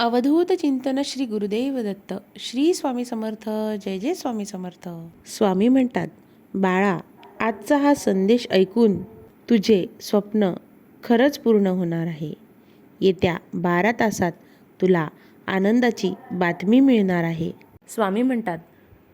अवधूत चिंतन श्री गुरुदेव दत्त. श्री स्वामी समर्थ जय जय स्वामी समर्थ. स्वामी म्हणतात बाळा आजचा हा संदेश ऐकून तुझे स्वप्न खरंच पूर्ण होणार आहे. येत्या बारा तासात तुला आनंदाची बातमी मिळणार आहे. स्वामी म्हणतात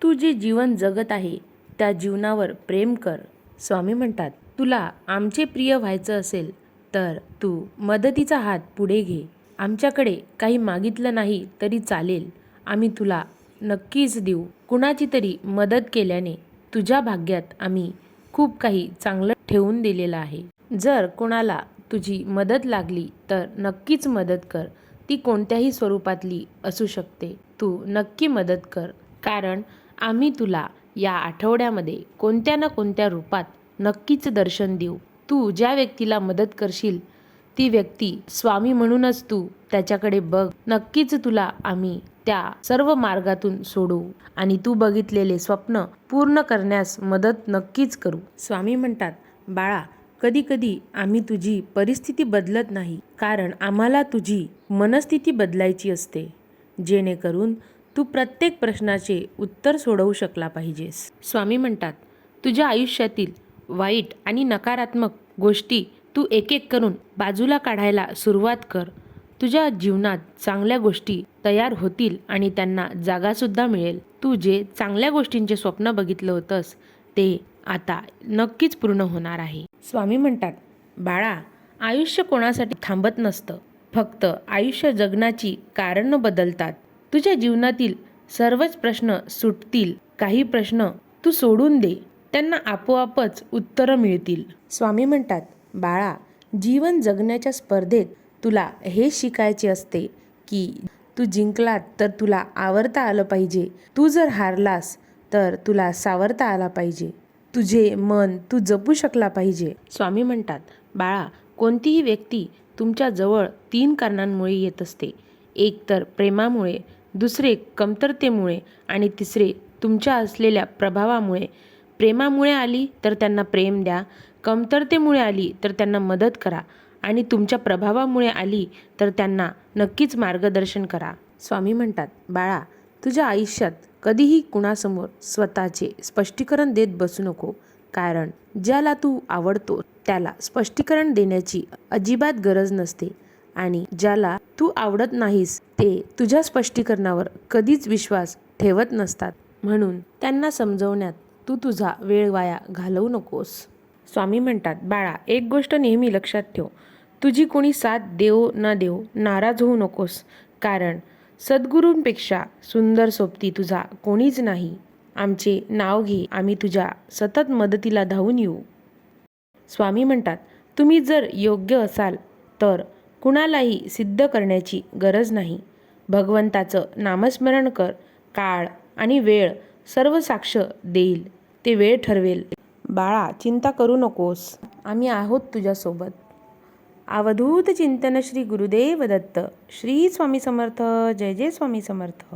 तू जे जीवन जगत आहे त्या जीवनावर प्रेम कर. स्वामी म्हणतात तुला आमचे प्रिय व्हायचं असेल तर तू मदतीचा हात पुढे घे. आमच्याकडे काही मागितलं नाही तरी चालेल. आम्ही तुला नक्कीच देऊ. कुणाची तरी मदत केल्याने तुझ्या भाग्यात आम्ही खूप काही चांगलं ठेवून दिलेलं आहे. जर कोणाला तुझी मदत लागली तर नक्कीच मदत कर. ती कोणत्याही स्वरूपातली असू शकते. तू नक्की मदत कर. कारण आम्ही तुला या आठवड्यामध्ये कोणत्या ना कोणत्या रूपात नक्कीच दर्शन देऊ. तू ज्या व्यक्तीला मदत करशील ती व्यक्ती स्वामी म्हणूनच तू त्याच्याकडे बघ. नक्कीच तुला आम्ही त्या सर्व मार्गातून सोडवू आणि तू बघितलेले स्वप्न पूर्ण करण्यास मदत नक्कीच करू. स्वामी म्हणतात बाळा कधी कधी आम्ही तुझी परिस्थिती बदलत नाही कारण आम्हाला तुझी मनस्थिती बदलायची असते. जेणेकरून तू प्रत्येक प्रश्नाचे उत्तर सोडवू शकला पाहिजेस. स्वामी म्हणतात तुझ्या आयुष्यातील वाईट आणि नकारात्मक गोष्टी तू एक एक करून बाजूला काढायला सुरुवात कर. तुझ्या जीवनात चांगल्या गोष्टी तयार होतील आणि त्यांना जागासुद्धा मिळेल. तू जे चांगल्या गोष्टींचे स्वप्न बघितलं होतंस ते आता नक्कीच पूर्ण होणार आहे. स्वामी म्हणतात बाळा आयुष्य कोणासाठी थांबत नसतं. फक्त आयुष्य जगण्याची कारणं बदलतात. तुझ्या जीवनातील सर्वच प्रश्न सुटतील. काही प्रश्न तू सोडून दे. त्यांना आपोआपच उत्तरं मिळतील. स्वामी म्हणतात बाळा जीवन जगण्याच्या स्पर्धेत तुला हे शिकायचे असते की तू जिंकलात तर तुला आवरता आलं पाहिजे. तू जर हारलास तर तुला सावरता आला पाहिजे. तुझे मन तू जपू शकला पाहिजे. स्वामी म्हणतात बाळा कोणतीही व्यक्ती तुमच्या जवळ तीन कारणांमुळे येत असते. एक तर प्रेमामुळे दुसरे कमतरतेमुळे आणि तिसरे तुमच्या असलेल्या प्रभावामुळे. प्रेमामुळे आली तर त्यांना प्रेम द्या. कमतरतेमुळे आली तर त्यांना मदत करा. आणि तुमच्या प्रभावामुळे आली तर त्यांना नक्कीच मार्गदर्शन करा. स्वामी म्हणतात बाळा तुझ्या आयुष्यात कधीही कुणासमोर स्वतःचे स्पष्टीकरण देत बसू नको. कारण ज्याला तू आवडतो त्याला स्पष्टीकरण देण्याची अजिबात गरज नसते. आणि ज्याला तू आवडत नाहीस ते तुझ्या स्पष्टीकरणावर कधीच विश्वास ठेवत नसतात. म्हणून त्यांना समजवण्यात तू तुझा वेळ वाया घालवू नकोस. स्वामी म्हणतात बाळा एक गोष्ट नेहमी लक्षात ठेव. तुझी कोणी साथ देव न देव नाराज होऊ नकोस. कारण सद्गुरूंपेक्षा सुंदर सोबती तुझा कोणीच नाही. आमचे नाव घे आम्ही तुझ्या सतत मदतीला धावून येऊ. स्वामी म्हणतात तुम्ही जर योग्य असाल तर कुणालाही सिद्ध करण्याची गरज नाही. भगवंताचं नामस्मरण कर काळ आणि वेळ सर्व साक्ष देईल. ते वेळ ठरवेल. बाळा चिंता करू नकोस. आम्ही आहोत तुझ्यासोबत. अवधूत चिंतन श्री गुरुदेव दत्त. श्री स्वामी समर्थ. जय जय स्वामी समर्थ.